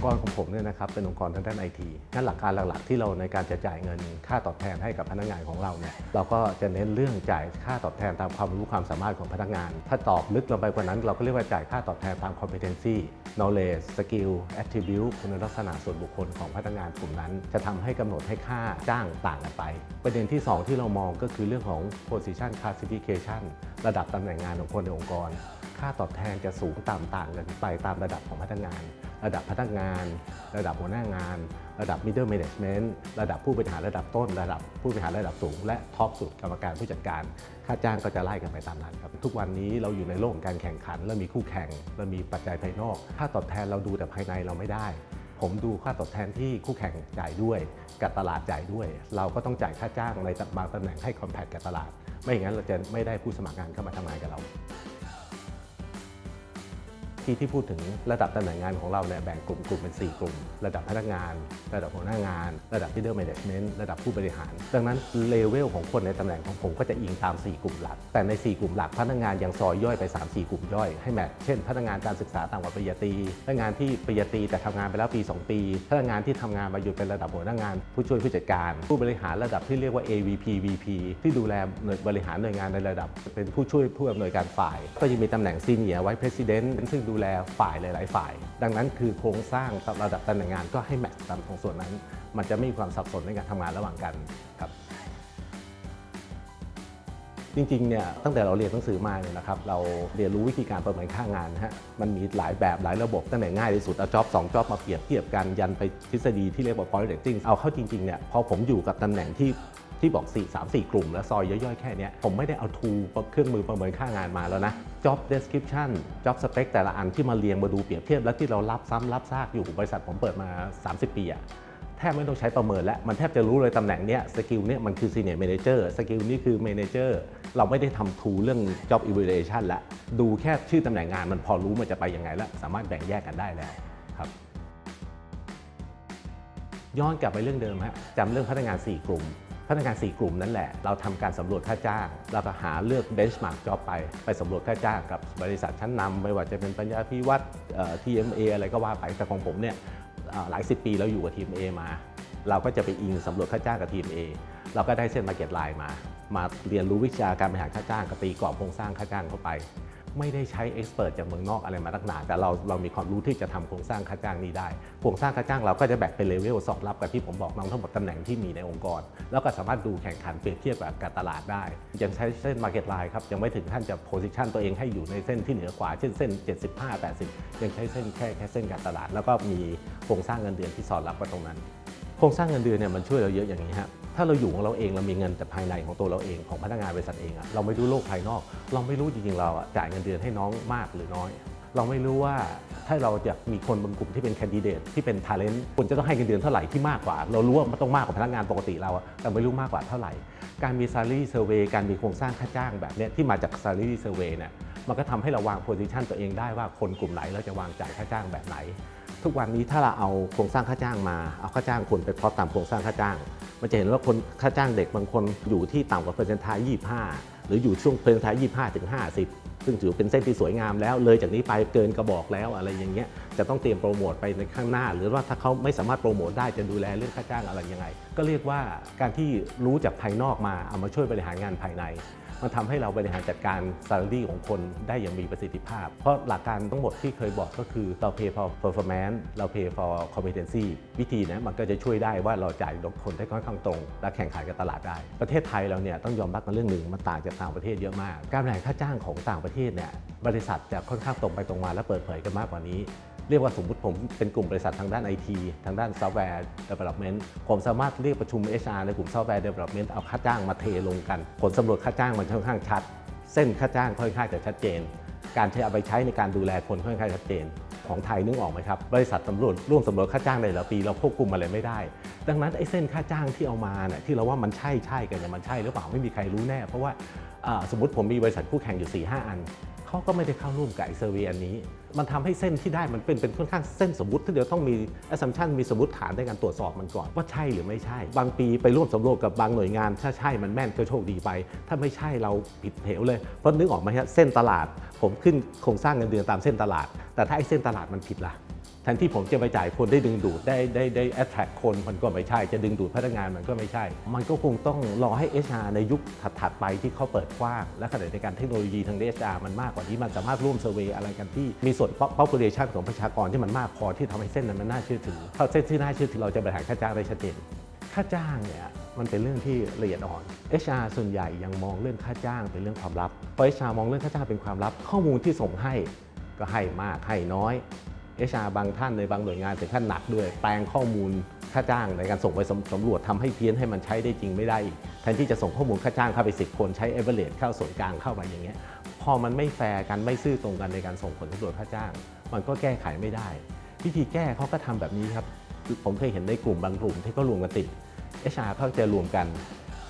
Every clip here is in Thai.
ค์กรของผมเนี่ยนะครับเป็นองค์กรทางด้านไอทีงั้นหลักการหลักๆ ที่เราในการจะจ่ายเงินค่าตอบแทนให้กับพนักงานของเราเนี่ยเราก็จะเน้นเรื่องจ่ายค่าตอบแทนตามความรู้ความสามารถของพนักงาน ถ้าตอบลึกลงไปกว่านั้น เราก็เรียกว่าจ่ายค่าตอบแทนตาม competency knowledge skill attribute คุณลักษณะส่วนบุคคลของพนักงานกลุ่มนั้น จะทำให้กำหนดให้ค่าจ้างต่างกันไป ประเด็นที่ 2 ที่เรามองก็คือเรื่องของ position classification ระดับตำแหน่งงานของคนในองค์กร ค่าตอบแทนจะสูงต่ำต่างกันไปตามระดับของพนักงาน ระดับพนักงาน ระดับหัวหน้างาน ระดับ middle management ระดับผู้บริหารระดับต้น ระดับผู้บริหารระดับสูง และท็อปสุดกรรมการผู้จัดการ ค่าจ้างก็จะไล่กันไปตามนั้นครับ ทุกวันนี้เราอยู่ในโลกของการแข่งขันและมีคู่แข่งและมีปัจจัยภายนอก ค่าตอบแทนเราดูแต่ภายในเราไม่ได้ ผมดูค่าตอบแทนที่คู่แข่งจ่ายด้วย กับตลาดจ่ายด้วย เราก็ต้องจ่ายค่าจ้างในบางตำแหน่งให้คอมแพคกับตลาด ไม่อย่างนั้นเราจะไม่ได้ผู้สมัครงานเข้ามาทำงานกับเรา ที่ที่พูดถึงระดับตำแหน่งงานของเราเนี่ยแบ่งกลุ่มกลุ่มเป็น 4 กลุ่ม ระดับพนักงาน ระดับหัวหน้างาน ระดับ middle management ระดับผู้บริหาร ดังนั้นเลเวลของคนในตำแหน่งของผมก็จะอิงตาม 4 กลุ่มหลัก แต่ใน 4 กลุ่มหลักพนักงานยังซอยย่อยไป 3 4 กลุ่มย่อยให้แมทเช่น พนักงานการศึกษาต่ำกว่าปริญญาตรีพนักงานที่ปริญญาตรีแต่ทำงานไปแล้วปี 2 ปี พนักงานที่ทำงานมาอยู่เป็นระดับหัวหน้างาน ผู้ช่วยผู้จัดการ ผู้บริหารระดับที่เรียกว่า AVP VP ที่ดูแลหน่วยบริหารหน่วยงานในระดับ เป็นผู้ช่วยผู้อำนวยการฝ่าย ก็ยังมีตำแหน่งซีเนียร์ไว้ President ซึ่งดูแลฝ่ายหลาย ๆ ฝ่าย ดังนั้นคือโครงสร้างระดับตำแหน่งงานก็ให้แมทตามตรงส่วนนั้น มันจะไม่มีความสับสนในการทำงานระหว่างกันครับจริงๆ เนี่ยตั้งแต่เราเรียนหนังสือมาเนี่ยนะครับเราเรียนรู้วิธีการประเมินค่างานฮะมันมีหลายแบบหลายระบบตั้งแต่ง่ายที่สุดเอาจ็อบสองจ็อบมาเปรียบเทียบกันยันไปทฤษฎีที่เรียกว่า point rating เอาเข้าจริงๆ เนี่ยพอผมอยู่กับตำแหน่งที่ ที่บอก 4 3 4 กลุ่ม และซอยย่อยๆ แค่เนี้ยผมไม่ได้เอาทูเครื่องมือประเมินค่างานมาแล้วนะ job description job spec แต่ละอันที่มาเรียงมาดูเปรียบเทียบ และที่เรารับซ้ำรับซากอยู่บริษัทผมเปิดมา 30 ปีอะแทบไม่ต้องใช้ประเมินแล้ว มันแทบจะรู้เลยตำแหน่งเนี้ยสกิลเนี้ยมันคือ senior manager สกิลนี้คือ manager เราไม่ได้ทำทูเรื่อง job evaluation ล้วดูแค่ชื่อตำแหน่งงานมันพอรู้มันจะไปยังไงแล้วสามารถแบ่งแยกกันได้แล้วครับย้อนกลับไปเรื่องเดิมฮะจำเรื่องพนักงาน 4 กลุ่ม พนักงาน 4 กลุ่มนั่นแหละ เราทำการสำรวจค่าจ้างแล้วก็หาเลือก benchmark job ไป ไปสำรวจค่าจ้างกับบริษัทชั้นนำไม่ว่าจะเป็นปัญญาพิวัตรเอ่อ TMA อะไรก็ว่าไป แต่ของผมเนี่ยหลายสิบปีแล้วอยู่กับ TMA มา เราก็จะไปอิงสำรวจค่าจ้างกับ TMA เราก็ได้เส้น market line มา มาเรียนรู้วิชาการบริหารค่าจ้างกับตีกรอบโครงสร้างค่าจ้างเข้าไป ไม่ได้ใช้เอ็กซ์เพรสจากเมืองนอกอะไรมาตั้งนานแต่เราเรามีความรู้ที่จะทำโครงสร้างค่าจ้างนี้ได้ โครงสร้างค่าจ้างเราก็จะแบ่งเป็นเลเวลสอดรับกับที่ผมบอกน้องทั้งหมดตำแหน่งที่มีในองค์กร แล้วก็สามารถดูแข่งขันเปรียบเทียบกับการตลาดได้ ยังใช้เส้น Market Line ครับยังไม่ถึงขั้นจะโพซิชันตัวเองให้อยู่ในเส้นที่เหนือกว่าเช่นเส้น 75 80 ยังใช้เส้นแค่แค่เส้นการตลาด แล้วก็มีโครงสร้างเงินเดือนที่สอดรับกับตรงนั้น โครงสร้างเงินเดือนเนี่ยมันช่วยเราเยอะอย่างนี้ฮะ ถ้าเราอยู่ของเราเองเรามีเงินแต่ภายในของตัวเราเองของพนักงานบริษัทเองอะเราไม่รู้โลกภายนอก เราไม่รู้จริงๆเราอะจ่ายเงินเดือนให้น้องมากหรือน้อย เราไม่รู้ว่าถ้าเราอยากมีคนบางกลุ่มที่เป็นแคนดิเดตที่เป็นทาเลนต์ควรจะต้องให้เงินเดือนเท่าไหร่ที่มากกว่า เรารู้ว่ามันต้องมากกว่าพนักงานปกติเราอะแต่ไม่รู้มากกว่าเท่าไหร่ การมี salary survey การมีโครงสร้างค่าจ้างแบบเนี้ยที่มาจาก salary survey เนี่ยมันก็ทำให้เราวาง position ตัวเองได้ว่าคนกลุ่มไหนเราจะวางจ่ายค่าจ้างแบบไหน ทุกวันนี้ถ้าเราเอาโครงสร้างค่าจ้างมา เอาค่าจ้างคนไปพอตตามโครงสร้างค่าจ้าง มันจะเห็นว่าคนค่าจ้างเด็กบางคนอยู่ที่ต่ำกว่าเปอร์เซ็นต์ทาย25 หรืออยู่ช่วงเปอร์เซ็นต์ทาย25ถึง50 ซึ่งถือเป็นเส้นที่สวยงามแล้ว เลยจากนี้ไปเกินกระบอกแล้วอะไรอย่างเงี้ยจะต้องเตรียมโปรโมทไปในข้างหน้า หรือว่าถ้าเขาไม่สามารถโปรโมทได้จะดูแลเรื่องค่าจ้างอะไรยังไง ก็เรียกว่าการที่รู้จากภายนอกมาเอามาช่วยบริหารงานภายใน มันทำให้เราบริหารจัดการ salary ของคนได้อย่างมีประสิทธิภาพ เพราะหลักการทั้งหมดที่เคยบอกก็คือเรา pay for performance เรา pay for competency วิธีเนี้มันก็จะช่วยได้ว่าเราจ่ายคนได้ค่อนข้างตรง และแข่งขันกับตลาดได้ ประเทศไทยเราเนี่ยต้องยอมรับกันเรื่องหนึ่งมันต่างจากต่างประเทศเยอะมาก การบริหารค่าจ้างของต่างประเทศเนี่ยบริษัทจะค่อนข้างตรงไปตรงมาและเปิดเผยกันมากกว่านี้ เรียกว่าสมมติผมเป็นกลุ่มบริษัททางด้าน IT ทางด้านซอฟต์แวร์ development ผมสามารถเรียกประชุม HR ในกลุ่มซอฟต์แวร์ development เอาค่าจ้างมาเทลงกัน ผลสำรวจค่าจ้างมันค่อนข้างชัด เส้นค่าจ้างค่อนข้างจะชัดเจน การใช้เอาไปใช้ในการดูแลคนค่อนข้างชัดเจน ของไทยนึกออกไหมครับบริษัทสำรวจร่วมสำรวจค่าจ้างในแต่ละปีเราควบคุมอะไรไม่ได้ ดังนั้นไอ้เส้นค่าจ้างที่เอามาเนี่ยที่เราว่ามันใช่ใช่กันเนี่ยมันใช่หรือเปล่าไม่มีใครรู้แน่ เพราะว่าสมมติผมมีบริษัทคู่แข่งอยู่4 5อันเขาก็ไม่ได้เข้าร่วมกับไอเซอร์วยอันนี้ มันทำให้เส้นที่ได้มันเป็นเป็นค่อนข้างเส้นสมมติที่เดี๋ยวต้องมี assumption มีสมมติฐานในการตรวจสอบมันก่อน ว่าใช่หรือไม่ใช่ บางปีไปร่วมสำรวจกับบางหน่วยงาน ถ้าใช่มันแม่นก็โชคดีไป ถ้าไม่ใช่เราผิดเหวเลย เพราะนึกออกไหมฮะเส้นตลาด ผมขึ้นโครงสร้างเงินเดือนตามเส้นตลาด แต่ถ้าไอ้เส้นตลาดมันผิดล่ะ นที่ผมจะไปจ่ายคนได้ดึงดูดได้ได้ได้ attract คนมันก็ไม่ใช่ จะดึงดูดพนักงานมันก็ไม่ใช่ มันก็คงต้องรอให้ HR ในยุคถัดๆไปที่เขาเปิดกว้าง และขณะในการเทคโนโลยีทาง HR มันมากกว่านี้มันสามารถร่วมเซอร์เวยอะไรกันที่มีส่วน population ของประชากรที่มันมากพอที่ทำให้เส้นนั้นมันน่าเชื่อถือถ้าเส้นที่น่าเชื่อถือเราจะบริหารค่าจ้างได้ชัดเจนค่าจ้างเนี่ยมันเป็นเรื่องที่ละเอียดอ่อน HR ส่วนใหญ่ยังมองเรื่องค่าจ้างเป็นเรื่องความลับพอ HR มองเรื่องค่าจ้างเป็นความลับ ข้อมูลที่ส่งให้ก็ให้มากให้น้อย HR บางท่านในบางหน่วยงานถึงขั้นหนักด้วย แปลงข้อมูลค่าจ้างในการส่งไปสำสำรวจทำให้เพี้ยนให้มันใช้ได้จริงไม่ได้อีกแทนที่จะส่งข้อมูลค่าจ้างเข้าไป10คนใช้เอเวอเรเข้าส่วนกลางเข้าไปอย่างเงี้ยพอมันไม่แฟร์กันไม่ซื่อตรงกันในการส่งผลสำรวจค่าจ้าง มันก็แก้ไขไม่ได้ วิธีแก้เขาก็ทำแบบนี้ครับ ผมเคยเห็นในกลุ่มบางกลุ่มที่เขารวมกันติด HR เขาจะรวมกัน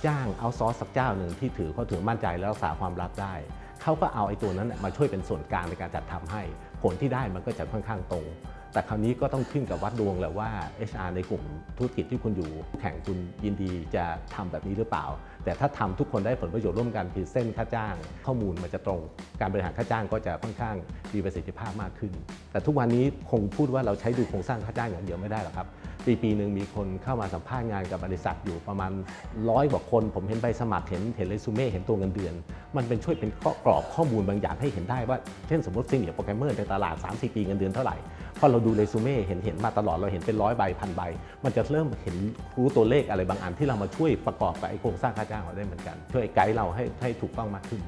จ้างเอาซอสสักเจ้าหนึ่งที่ถือเขาถือมั่นใจและรักษาความลับได้เขาก็เอาไอ้ตัวนั้นมาช่วยเป็นส่วนกลางในการจัดทำให้ ผลที่ได้มันก็จะค่อนข้างตรง แต่คราวนี้ก็ต้องขึ้นกับวัดดวงแหละว่า HR ในกลุ่มธุรกิจที่คุณอยู่แข่งคุณยินดีจะทำแบบนี้หรือเปล่า แต่ถ้าทำทุกคนได้ผลประโยชน์ร่วมกันคือเส้นค่าจ้าง ข้อมูลมันจะตรง การบริหารค่าจ้างก็จะค่อนข้างมีประสิทธิภาพมากขึ้น แต่ทุกวันนี้คงพูดว่าเราใช้ดูโครงสร้างค่าจ้างอย่างเดียวไม่ได้หรอกครับปีปีหนึ่งมีคนเข้ามาสัมภาษณ์งานกับบริษัทอยู่ประมาณร้อยกว่าคน ผมเห็นใบสมัครเห็นเห็นเรซูเม่เห็นตัวเงินเดือน มันเป็นช่วยเป็นกรอบข้อมูลบางอย่างให้เห็นได้ว่าเช่นสมมติซีเนียร์โปรแกรมเมอร์ในตลาด3-4ปีเงินเดือนเท่าไหร่พอเราดูเรซูเม่เห็นเห็นมาตลอดเราเห็นเป็นร้อยใบพันใบ มันจะเริ่มเห็นรู้ตัวเลขอะไรบางอันที่เรามาช่วยประกอบกับไอโครงสร้างค่าจ้างเราได้เหมือนกัน ช่วยไกด์เราให้ให้ถูกต้องมากขึ้น